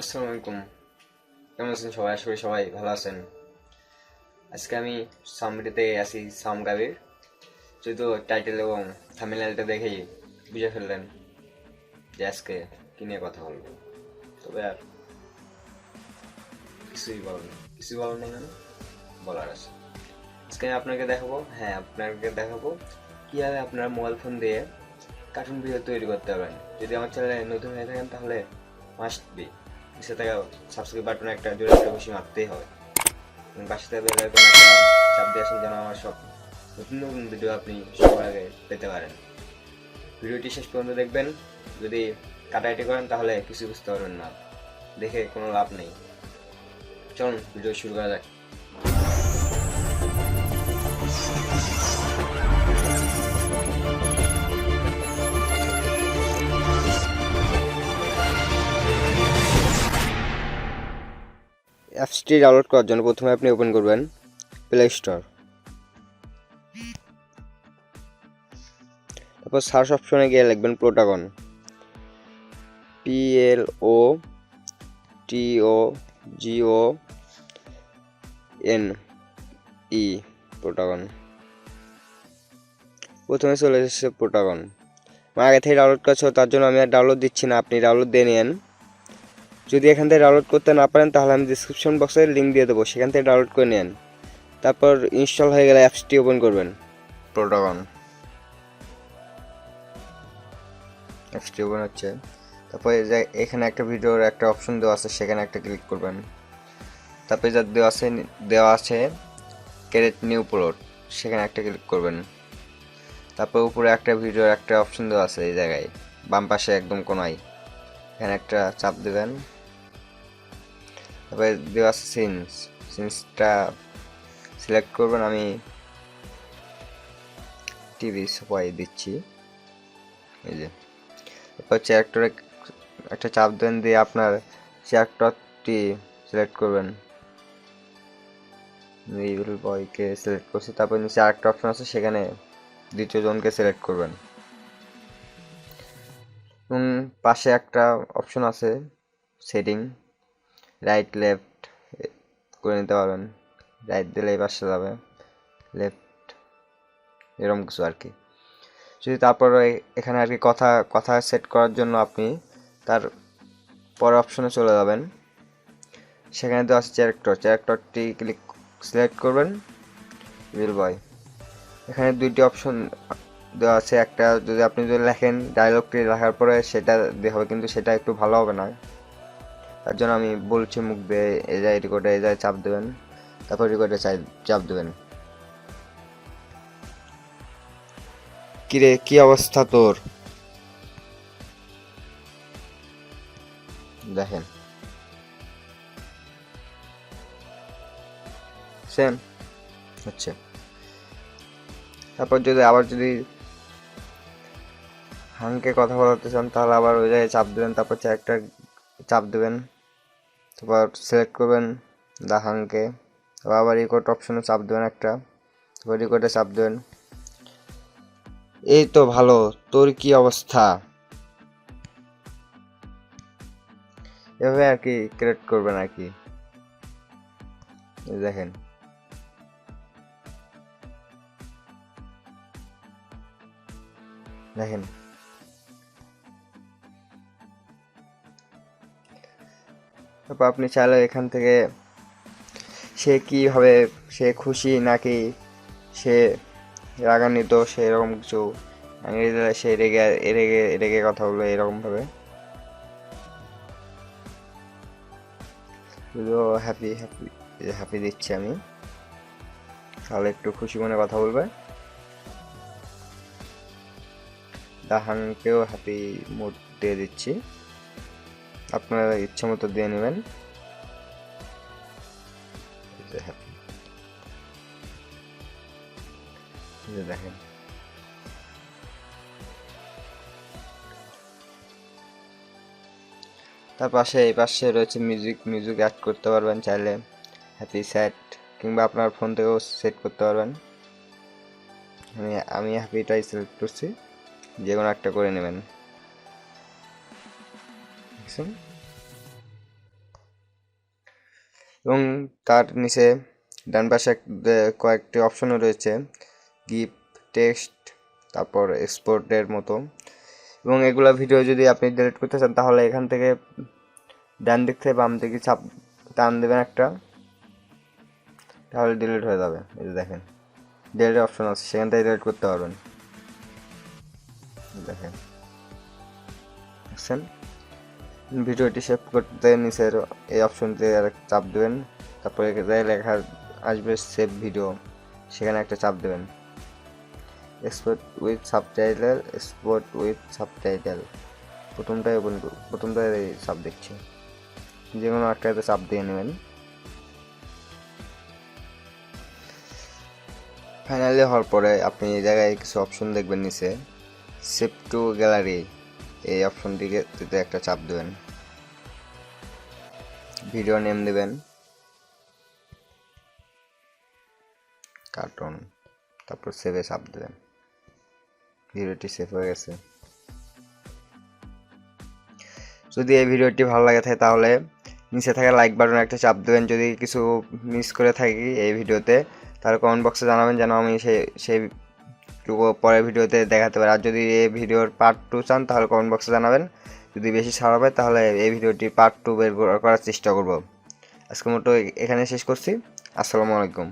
আসসালামু আলাইকুম কেমন আছেন সবাই? আশা সবাই ভালো আছেন। আজকে আমি সামরিতে আছি, সাম গাবির যেহেতু টাইটেল এবং থামিলালটা দেখেই বুঝে ফেললেন যে আজকে কি নিয়ে কথা বলব। তবে আর কিছুই বলার কিছুই বলার নেই মানে বলার আছে। আজকে আমি আপনাকে দেখাবো হ্যাঁ আপনাকে দেখাবো কীভাবে আপনার মোবাইল ফোন দিয়ে কার্টুন ভিডিও তৈরি করতে পারবেন যদি আমার চ্যানেলে নতুন হয়ে থাকেন তাহলে মাস্ট বি নিচে থাকা সাবস্ক্রাইব বাটনে একটা জোরে একটা বেশি মারতেই হবে। পাশে থাকা বেল আইকন চাপ দিয়ে আসেন যেন আমার সব নতুন নতুন ভিডিও আপনি সবার আগে পেতে পারেন। ভিডিওটি শেষ পর্যন্ত দেখবেন। যদি কাটাকাটি করেন তাহলে কিছু বুঝতে পারবেন না। দেখে কোনো লাভ নেই। চলুন ভিডিও শুরু করা যাক। অ্যাপসটি ডাউনলোড করার জন্য প্রথমে আপনি ওপেন করবেন প্লে স্টোর তারপর সার্চ অপশনে গিয়ে লিখবেন প্রোটাগন পি এল ও টি ও জি ও এন ই প্রোটাগন প্রথমে চলে এসেছে প্রোটাগন আমার আগে থেকে ডাউনলোড করছ, তার জন্য আমি আর ডাউনলোড দিচ্ছি না, আপনি ডাউনলোড দিয়ে নিন যদি এখান থেকে ডাউনলোড করতে না পারেন, তাহলে আমি ডিসক্রিপশন বক্সে লিঙ্ক দিয়ে দেবো। সেখান থেকে ডাউনলোড করে নেন। তারপর ইনস্টল হয়ে গেলে অ্যাপসটি ওপেন করবেন। প্রোটোকন অ্যাপসটি ওপেন হচ্ছে। তারপর এখানে একটা ভিডিওর একটা অপশন দেওয়া আছে, সেখানে একটা ক্লিক করবেন। তারপরে যা দেওয়া আছে দেওয়া আছে ক্যারেট নিউ প্লট সেখানে একটা ক্লিক করবেন। তারপর উপরে একটা ভিডিওর একটা অপশন দেওয়া আছে এই জায়গায়, বাম পাশে একদম কোনায়। এখানে একটা চাপ দেবেন। তারপরে দেওয়া আছে সিন্স সিন্সটা সিলেক্ট করবেন, আমি টিভি সবাই দিচ্ছি। এই যে তারপর চ্যারেক্টরে একটা চাপ দেন দিয়ে আপনার চ্যারেক্টরটি সিলেক্ট করবেন। ইভিল বয়কে সিলেক্ট করছি, তারপর নিচে আরেকটা অপশন আছে, সেখানে দ্বিতীয় জনকে সিলেক্ট করবেন। এবং পাশে একটা অপশন আছে সেটিং রাইট লেফট করে নিতে পারবেন। রাইট দিলে এই পাশে যাবে। লেফট এরকম কিছু আর কি। যদি তারপরে এখানে আর কি কথা কথা সেট করার জন্য আপনি তার পরের অপশনে চলে যাবেন। সেখানে তো আছে চ্যারেক্টর চ্যারেক্টরটি ক্লিক সিলেক্ট করবেন। উইল বয় এখানে দুইটি অপশন দেওয়া আছে। একটা যদি আপনি যদি লেখেন ডায়লগটি লেখার পরে সেটা দিয়ে হবে, কিন্তু সেটা একটু ভালো হবে না। তার জন্য আমি বলছি মুখ দিয়ে এ যায় রেকর্ডে এ যায় চাপ দেবেন। তারপর রেকর্ডে চাপ দেবেন। কিরে, কি অবস্থা তোর? দেখেন। সেম, হচ্ছে। তারপর যদি আবার যদি হাংকে কথা বলাতে চান, তাহলে আবার ওই জায়গায় চাপ দেবেন, তারপর একটা চাপ দেবেন। তারপর সিলেক্ট করবেন দা হাংকে তারপর আবার রিকোড অপশনে চাপ দেবেন একটা। তারপর রিকোডে চাপ দেবেন। এই তো ভালো, তোর কি অবস্থা? এভাবে আর কি ক্রিয়েট করবেন আর কি। দেখেন। দেখেন। তারপর আপনি চাইলে এখান থেকে সে কীভাবে সে খুশি নাকি সে রাগান্বিত, সে এরকম কিছু সে রেগে রেগে রেগে কথা বলবে এরকমভাবে। যদিও হ্যাপি হ্যাপি হ্যাপি দিচ্ছি আমি। তাহলে একটু খুশি মনে কথা বলবে। দাহানকেও হ্যাপি মুড দিয়ে দিচ্ছি। আপনারা ইচ্ছে মতো দিয়ে নেবেন। দেখেন। তার পাশে, এই পাশে রয়েছে মিউজিক মিউজিক অ্যাড করতে পারবেন চাইলে। হ্যাপি সেট কিংবা আপনার ফোন থেকেও সেট করতে পারবেন। আমি আমি হ্যাপিটাই সিলেক্ট করছি। যে কোনো একটা করে নেবেন। দেখছেন এবং তার নিচে ডান পাশে কয়েকটি অপশনও রয়েছে। গিফট টেক্সট তারপর এক্সপোর্টের মতো। এবং এগুলো ভিডিও যদি আপনি ডিলিট করতে চান, তাহলে এখান থেকে ডান দিক থেকে বাম দিকে ছাপ টান দেবেন একটা। তাহলে ডিলিট হয়ে যাবে। এই যে দেখেন ডিলিট অপশন আছে। সেখান থেকে ডিলিট করতে পারবেন। দেখেন। দেখছেন? ভিডিওটি সেভ করতে নিচের এই অপশনতে চাপ দেবেন। তারপরে লেখা আসবে সেভ ভিডিও সেখানে একটা চাপ দেবেন। Export with subtitle export with subtitle প্রথমটাই open প্রথমটাই এই চাপ দিচ্ছি। যে কোনো একটাতে চাপ দিয়ে নেবেন। ফাইনালি হওয়ার পরে আপনি এই জায়গায় কিছু অপশন দেখবেন নিচে। সেভ টু গ্যালারি এই অপশনটিকে একটা চাপ দেবেন। ভিডিও নেম দেবেন। কার্টুন তারপর সেভে চাপ দেবেন। ভিডিওটি সেভ হয়ে গেছে। যদি এই ভিডিওটি ভালো লাগে থাকে তাহলে নিচে থাকা লাইক বাটনে একটা চাপ দেবেন। যদি কিছু মিস করে থাকি এই ভিডিওতে তাহলে কমেন্ট বক্সে জানাবেন যেন আমি সেই সেই পরের ভিডিওতে দেখাতে পারি। আর যদি এই ভিডিওর পার্ট টু চান, তাহলে কমেন্ট বক্সে জানাবেন। যদি বেশি সারা পায় তাহলে এই ভিডিওটি পার্ট টু বের করার চেষ্টা করব। আজকের মতো এখানে শেষ করছি। আসসালামু আলাইকুম।